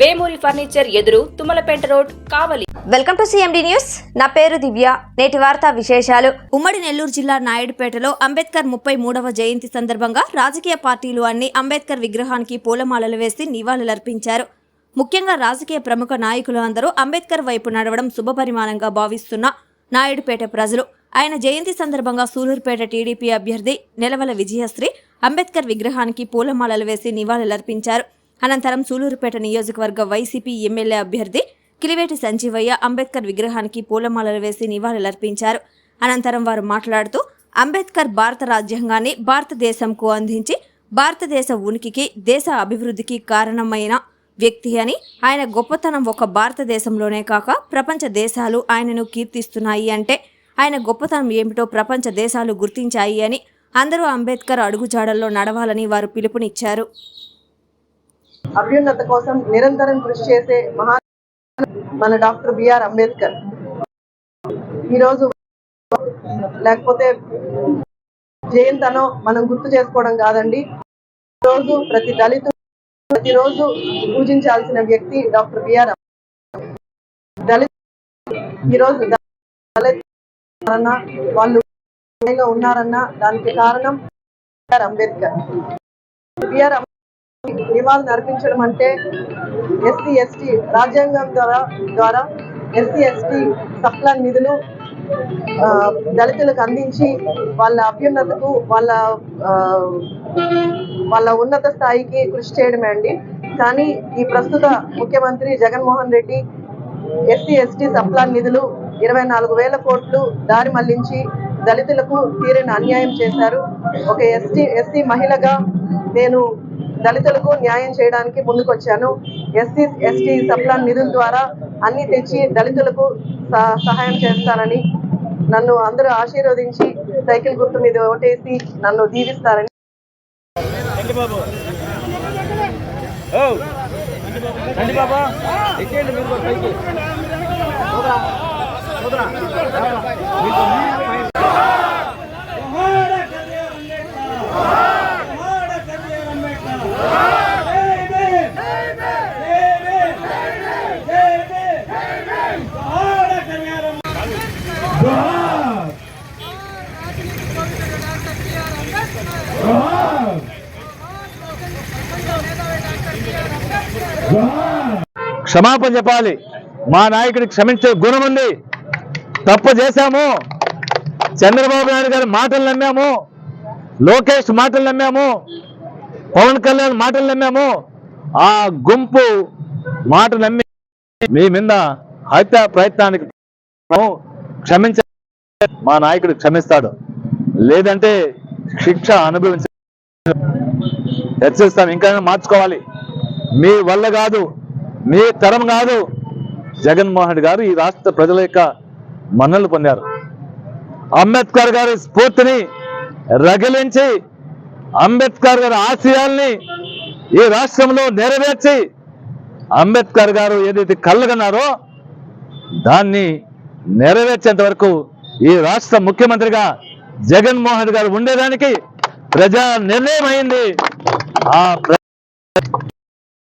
Vemuri furniture ఎదురు Tummalapeta road Kavali. Welcome to CMD news. నా పేరు దివ్య. నేటి వార్తా విశేషాలు. ఉమ్మడి నెల్లూరు జిల్లా నాయుడుపేటలో అంబేద్కర్ ముప్పై మూడవ జయంతి సందర్భంగా రాజకీయ పార్టీలు అన్ని అంబేద్కర్ విగ్రహానికి పూలమాలలు వేసి నివాళులర్పించారు. ముఖ్యంగా రాజకీయ ప్రముఖ నాయకులు అందరూ అంబేద్కర్ వైపు నడవడం శుభపరిమాణంగా భావిస్తున్న నాయుడుపేట ప్రజలు. ఆయన జయంతి సందర్భంగా సూలూరుపేట టీడీపీ అభ్యర్థి నెలవల విజయశ్రీ అంబేద్కర్ విగ్రహానికి పూలమాలలు వేసి నివాళులర్పించారు. అనంతరం సూలూరుపేట నియోజకవర్గ వైసీపీ ఎమ్మెల్యే అభ్యర్థి కిలివేటి సంజీవయ్య అంబేద్కర్ విగ్రహానికి పూలమాలలు వేసి నివాళులర్పించారు. అనంతరం వారు మాట్లాడుతూ అంబేద్కర్ భారత రాజ్యాంగాన్ని భారతదేశంకు అందించి భారతదేశ ఉనికికి దేశ అభివృద్ధికి కారణమైన వ్యక్తి అని ఆయన గొప్పతనం ఒక భారతదేశంలోనే కాక ప్రపంచ దేశాలు ఆయనను కీర్తిస్తున్నాయి అంటే ఆయన గొప్పతనం ఏమిటో ప్రపంచ దేశాలు గుర్తించాయి అని అందరూ అంబేద్కర్ అడుగుజాడల్లో నడవాలని వారు పిలుపునిచ్చారు. అభ్యున్నత కోసం నిరంతరం కృషి చేసే మహా మన డాక్టర్ బిఆర్ అంబేద్కర్. ఈరోజు లేకపోతే జయంతనో మనం గుర్తు చేసుకోవడం కాదండి. రోజు ప్రతి దళితు ప్రతిరోజు పూజించాల్సిన వ్యక్తి డాక్టర్ బిఆర్ దళిత ఈరోజు దళిత వాళ్ళు ఉన్నారన్న దానికి కారణం బిఆర్ అంబేద్కర్. బిఆర్ నివాళులు అర్పించడం అంటే ఎస్సీ ఎస్టీ రాజ్యాంగం ద్వారా ద్వారా ఎస్సీ ఎస్టీ సప్లాన్ నిధులు ఆ, దళితులకు అందించి వాళ్ళ అభ్యున్నతకు వాళ్ళ వాళ్ళ ఉన్నత స్థాయికి కృషి చేయడమే అండి. కానీ ఈ ప్రస్తుత ముఖ్యమంత్రి Jaganmohan Reddy SC ST sub plan నిధులు ఇరవై నాలుగు వేల కోట్లు దారి మళ్ళించి దళితులకు తీరని అన్యాయం చేశారు. ఒక ఎస్టీ ఎస్సీ మహిళగా నేను దళితులకు న్యాయం చేయడానికి ముందుకొచ్చాను. ఎస్సీ ఎస్టీ సప్లాన్ నిధుల ద్వారా అన్ని తెచ్చి దళితులకు సహ- సహాయం చేస్తానని నన్ను అందరూ ఆశీర్వదించి సైకిల్ గుర్తు మీద ఓటేసి నన్ను దీవిస్తారని. బాబు క్షమాపణ చెప్పాలి. మా నాయకుడికి క్షమించే గుణం ఉంది. తప్పు చేశాము. చంద్రబాబు నాయుడు గారి మాటలు నమ్మాము. లోకేష్ మాటలు నమ్మాము. పవన్ కళ్యాణ్ మాటలు నమ్మాము. ఆ గుంపు మాట నమ్మి మీ మీద హత్య ప్రయత్నానికి క్షమించ మా నాయకుడు క్షమిస్తాడు. లేదంటే శిక్ష అనుభవించ హెచ్చరిస్తాం ఇంకా మార్చుకోవాలి? మీ వల్ల కాదు మీ తరం కాదు. జగన్మోహన్ రెడ్డి గారు ఈ రాష్ట్ర ప్రజల యొక్క మన్నలు పొందారు. అంబేద్కర్ గారి స్ఫూర్తిని రగిలించి అంబేద్కర్ గారి ఆశయాల్ని ఈ రాష్ట్రంలో నెరవేర్చి అంబేద్కర్ గారు ఏదైతే కళ్ళగన్నారో దాన్ని నెరవేర్చేంత వరకు ఈ రాష్ట్ర ముఖ్యమంత్రిగా జగన్మోహన్ రెడ్డి గారు ఉండేదానికి ప్రజా నిర్ణయం అయింది. ఆ